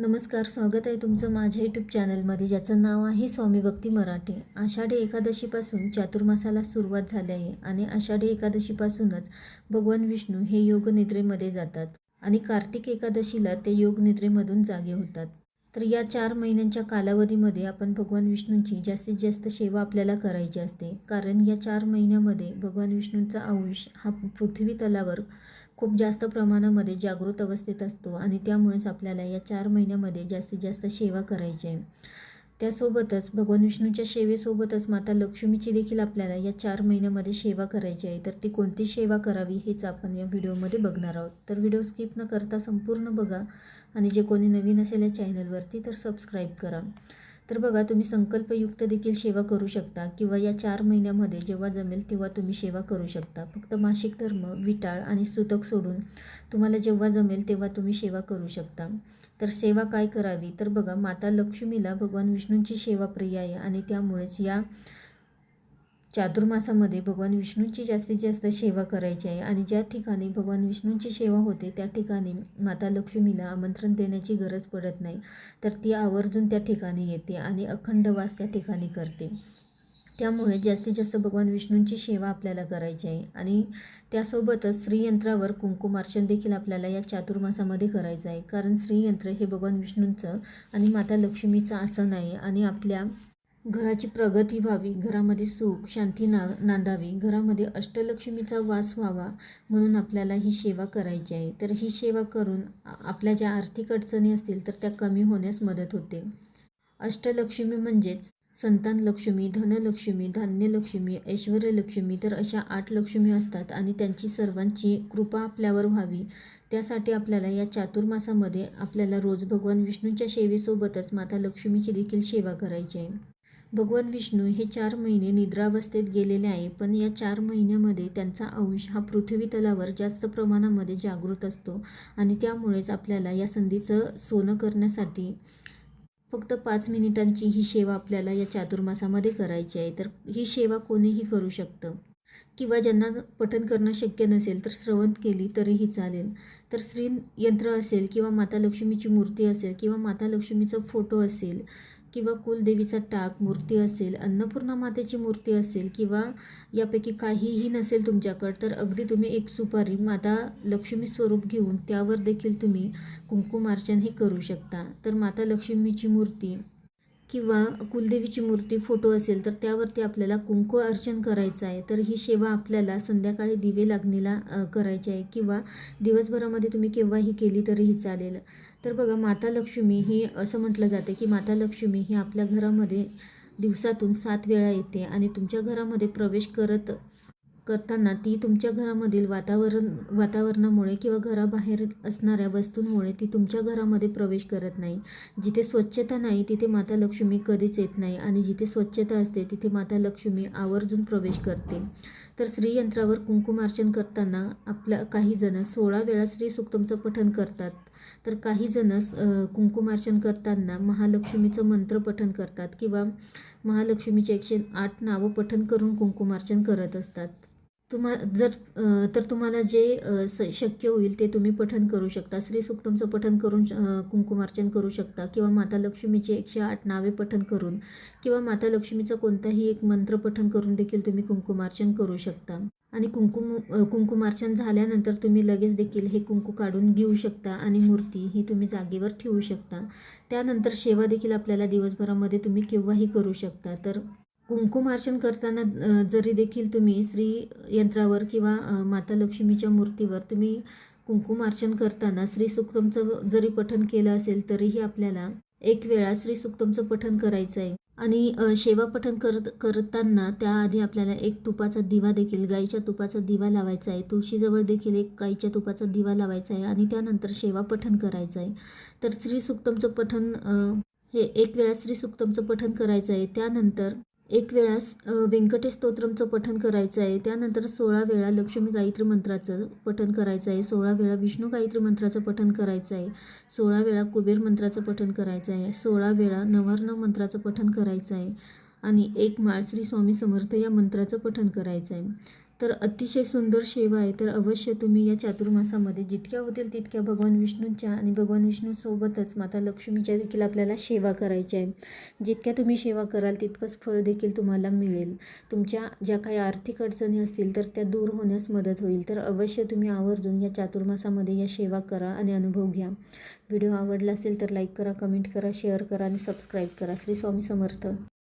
नमस्कार स्वागत आहे तुमचं माझ्या यूट्यूब चॅनलमध्ये ज्याचं नाव आहे स्वामी भक्ती मराठी. आषाढी एकादशीपासून चातुर्मासाला सुरुवात झाली आहे आणि आषाढी एकादशीपासूनच भगवान विष्णू हे योगनिद्रेमध्ये जातात आणि कार्तिक एकादशीला ते योगनिद्रेमधून जागे होतात. तर या चार महिन्यांच्या कालावधीमध्ये आपण भगवान विष्णूंची जास्तीत जास्त सेवा आपल्याला करायची असते. कारण या चार महिन्यामध्ये भगवान विष्णूंचा आयुष हा पृथ्वी तलावर खूप जास्त प्रमाणामध्ये जागृत अवस्थेत असतो आणि त्यामुळेच आपल्याला या चार महिन्यामध्ये जास्तीत जास्त सेवा करायची आहे. त्यासोबतच भगवान विष्णूच्या सेवेसोबतच माता लक्ष्मीची देखील आपल्याला या चार महिन्यामध्ये सेवा करायची आहे. तर ती कोणती सेवा करावी हेच आपण या व्हिडिओमध्ये बघणार आहोत. तर व्हिडिओ स्किप न करता संपूर्ण बघा आणि जे कोणी नवीन असेल या चॅनलवरती तर सबस्क्राईब करा. तर बघा तुम्ही संकल्पयुक्त देखील सेवा करू शकता किंवा या चार महिन्यामध्ये जेव्हा जमेल तेव्हा तुम्ही सेवा करू शकता. फक्त मासिक धर्म विटाळ आणि सुतक सोडून तुम्हाला जेव्हा जमेल तेव्हा तुम्ही सेवा करू शकता. तर सेवा काय करावी? तर बघा माता लक्ष्मीला भगवान विष्णूंची सेवा प्रिय आहे आणि त्यामुळेच या चातुर्मासामध्ये भगवान विष्णूंची जास्तीत जास्त सेवा करायची आहे आणि ज्या ठिकाणी भगवान विष्णूंची सेवा होते त्या ठिकाणी माता लक्ष्मीला आमंत्रण देण्याची गरज पडत नाही. तर ती आवर्जून त्या ठिकाणी येते आणि अखंड वास त्या ठिकाणी करते. त्यामुळे जास्तीत जास्त भगवान विष्णूंची सेवा आपल्याला करायची आहे आणि त्यासोबतच श्रीयंत्रावर कुंकुमार्चन देखील आपल्याला या चातुर्मासामध्ये करायचं आहे. कारण श्रीयंत्र हे भगवान विष्णूंचं आणि माता लक्ष्मीचं आसन आहे आणि आपल्या घराची प्रगती व्हावी घरामध्ये सुख शांती ना नांदावी घरामध्ये अष्टलक्ष्मीचा वास व्हावा म्हणून आपल्याला ही सेवा करायची आहे. तर ही सेवा करून आपल्या ज्या आर्थिक अडचणी असतील तर त्या कमी होण्यास मदत होते. अष्टलक्ष्मी म्हणजेच संतान लक्ष्मी धनलक्ष्मी धान्यलक्ष्मी ऐश्वर्यलक्ष्मी तर अशा आठ लक्ष्मी असतात आणि त्यांची सर्वांची कृपा आपल्यावर व्हावी. त्यासाठी आपल्याला या चातुर्मासामध्ये आपल्याला रोज भगवान विष्णूंच्या सेवेसोबतच माता लक्ष्मीची देखील सेवा करायची आहे. भगवान विष्णू हे चार महिने निद्रावस्थेत गेलेले आहे पण या चार महिन्यामध्ये त्यांचा अंश हा पृथ्वी तलावर जास्त प्रमाणामध्ये जागृत असतो आणि त्यामुळेच आपल्याला या संधीचं सोनं करण्यासाठी फक्त पाच मिनिटांची ही सेवा आपल्याला या चातुर्मासामध्ये करायची आहे. तर ही सेवा कोणीही करू शकतं? किंवा ज्यांना पठन करणं शक्य नसेल तर श्रवण केली तरीही चालेल. तर स्त्री यंत्र असेल किंवा माता लक्ष्मीची मूर्ती असेल किंवा माता लक्ष्मीचा फोटो असेल किंवा कुलदेवीचा टाक मूर्ती असेल अन्नपूर्णा मातेची मूर्ती असेल किंवा यापैकी काहीही नसेल तुमच्याकडं तर अगदी तुम्ही एक सुपारी माता लक्ष्मी स्वरूप घेऊन त्यावर देखील तुम्ही कुंकुमार्चन हे करू शकता. तर माता लक्ष्मीची मूर्ती किंवा कुलदेवीची मूर्ती फोटो असेल तर त्यावरती आपल्याला कुंकू अर्चन करायचं आहे. तर ही सेवा आपल्याला संध्याकाळी दिवे लागणीला करायची आहे किंवा दिवसभरामध्ये तुम्ही केव्हाही केली तरीही चालेल. तर बघा माता लक्ष्मी ही असं म्हटलं जाते की माता लक्ष्मी ही आपल्या घरामध्ये दिवसातून सात वेळा येते आणि तुमच्या घरामध्ये प्रवेश करत करताना ती तुमच्या घरामधील वातावरण वातावरणामुळे किंवा घराबाहेर असणाऱ्या वस्तूंमुळे ती तुमच्या घरामध्ये प्रवेश करत नाही. जिथे स्वच्छता नाही तिथे माता लक्ष्मी कधीच येत नाही आणि जिथे स्वच्छता असते तिथे माता लक्ष्मी आवर्जून प्रवेश करते. तर श्रीयंत्रावर कुंकुमार्चन करताना आपल्या काही जण सोळा वेळा श्री सुक्तमचं पठन करतात. तर काही जण कुंकुमार्चन करताना महालक्ष्मीचं मंत्र पठन करतात किंवा महालक्ष्मीचे एकशे आठ नावं पठन करून कुंकुमार्चन करत असतात. तुम्हा जर तर तुम्हाला जे स- शक्य होईल ते तुम्ही पठन करू शकता. श्री सुक्तमचं पठन करून कुंकुमार्चन करू शकता किंवा माता लक्ष्मीचे एकशे आठ नावे पठन करून किंवा माता लक्ष्मीचं कोणताही एक मंत्र पठन करून देखील तुम्ही कुंकुमार्चन करू शकता. आणि कुंकुम कुंकुमार्चन झाल्यानंतर तुम्ही लगेच देखील हे कुंकू काढून घेऊ शकता आणि मूर्ती ही तुम्ही जागेवर ठेवू शकता. त्यानंतर सेवा देखील आपल्याला दिवसभरामध्ये तुम्ही केव्हाही करू शकता. तर कुंकुमार्चन करताना जरी देखील तुम्ही श्री यंत्रावर किंवा माता लक्ष्मीच्या मूर्तीवर तुम्ही कुंकुमार्चन करताना श्री सुक्तमचं जरी पठन केलं असेल तरीही आपल्याला एक वेळा श्री सुक्तमचं पठन करायचं आहे आणि सेवा पठन करत करताना त्याआधी आपल्याला एक तुपाचा दिवा देखील गाईच्या तुपाचा दिवा लावायचा आहे तुळशीजवळ देखील एक गाईच्या तुपाचा दिवा लावायचा आहे आणि त्यानंतर सेवा पठन करायचं आहे तर श्री सुक्तमचं पठन हे एक वेळा श्री सुक्तमचं पठन करायचं आहे त्यानंतर एक वेळा व्यंकटेश स्तोत्रमचं पठण करायचं आहे. त्यानंतर सोळा वेळा लक्ष्मी गायत्री मंत्राचं पठण करायचं आहे. सोळा वेळा विष्णू गायत्री मंत्राचं पठण करायचं आहे. सोळा वेळा कुबेर मंत्राचं पठण करायचं आहे. सोळा वेळा नवर्ण मंत्राचं पठण करायचं आहे. आणि एक माळ श्री स्वामी समर्थ या मंत्राचं पठण करायचं आहे. तर अतिशय सुंदर सेवा आहे. तर अवश्य तुम्ही या चातुर्मासामध्ये जितक्या होतील तितक्या भगवान विष्णूंच्या आणि भगवान विष्णूसोबतच माता लक्ष्मीच्या देखील आपल्याला सेवा करायची आहे. जितक्या तुम्ही सेवा कराल तितकंच फळ देखील तुम्हाला मिळेल. तुमच्या ज्या काही आर्थिक अडचणी असतील तर त्या दूर होण्यास मदत होईल. तर अवश्य तुम्ही आवर्जून या चातुर्मासामध्ये या सेवा करा आणि अनुभव घ्या. व्हिडिओ आवडला असेल तर लाईक करा कमेंट करा शेअर करा आणि सबस्क्राईब करा. श्री स्वामी समर्थ.